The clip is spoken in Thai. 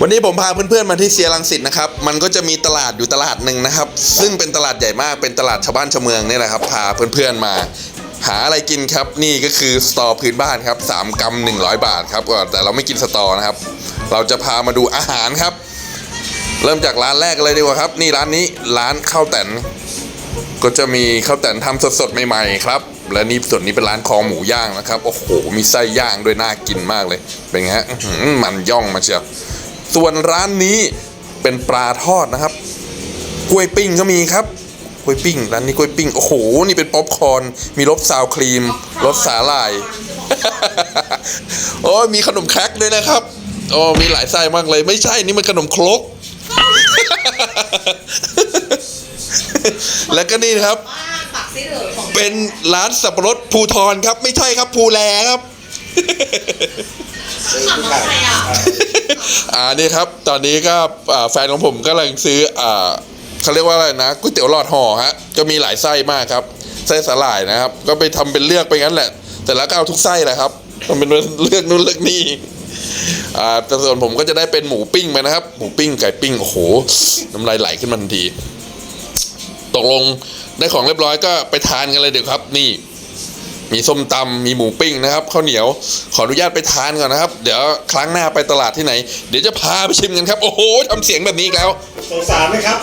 วันนี้ผมพาเพื่อนๆมาที่เซียรังสิตนะครับ มันก็จะมีตลาดอยู่ตลาดหนึ่งนะครับ ซึ่งเป็นตลาดใหญ่มาก เป็นตลาดชาวบ้านชาวเมืองนี่แหละครับ พาเพื่อนๆมา หาอะไรกินครับ นี่ก็คือสตอพื้นบ้านครับ3กรัม100 บาทครับแต่เราไม่กินสตอนะครับ เราจะพามาดูอาหารครับ เริ่มจากร้านแรกเลยดีกว่าครับ นี่ร้านนี้ร้านข้าวแตน ก็จะมีข้าวแตนทำสดๆใหม่ๆครับ และนี่ส่วนนี้เป็นร้านคอหมูย่างนะครับ โอ้โห มีไส้ย่างด้วยน่ากินมากเลย เป็นไงฮะมันย่องมาเชียว ส่วนร้านนี้เป็นปลาทอดนะครับ กล้วยปิ้งก็มีครับกล้วยปิ้งร้านนี้กล้วยปิ้งโอ้โหนี่เป็นป๊อปคอร์นมีรสซาวครีมรสสาหร่ายโอ้ยมีขนมแครกด้วยนะครับโอ้มีหลายไส้มากเลย ไม่ใช่นี่มันขนมครกแล้วก็นี่นะครับปักซิเหลือของเป็นร้านสับปะรดภูทรครับ ไม่ใช่ครับภูแลครับขับรถใคร อ่านี่ครับ ตอนนี้ก็แฟนของผมกำลังซื้ออ่าเขาเรียกว่าอะไรนะก๋วยเตี๋ยวหลอดห่อฮะก็มีหลายไส้มากครับไส้สาหร่ายนะครับ ก็ไปทำเป็นเลือกไปงั้นแหละ แต่แล้วก็เอาทุกไส้แหละครับทำเป็นเลือกนู่นเลือกนี่อ่าแต่ส่วนผมก็จะได้เป็นหมูปิ้งไปนะครับ หมูปิ้งไก่ปิ้งโอ้โหน้ำลายไหลขึ้นมาทันที ตกลงได้ของเรียบร้อยก็ไปทานกันเลยเดี๋ยวครับ นี่ มีส้มตำมีหมูปิ้งนะครับข้าวเหนียวขออนุญาตไปทานก่อนนะครับ เดี๋ยวครั้งหน้าไปตลาดที่ไหน เดี๋ยวจะพาไปชิมกันครับ โอ้โหทำเสียงแบบนี้อีกแล้ว สงสารไหมครับ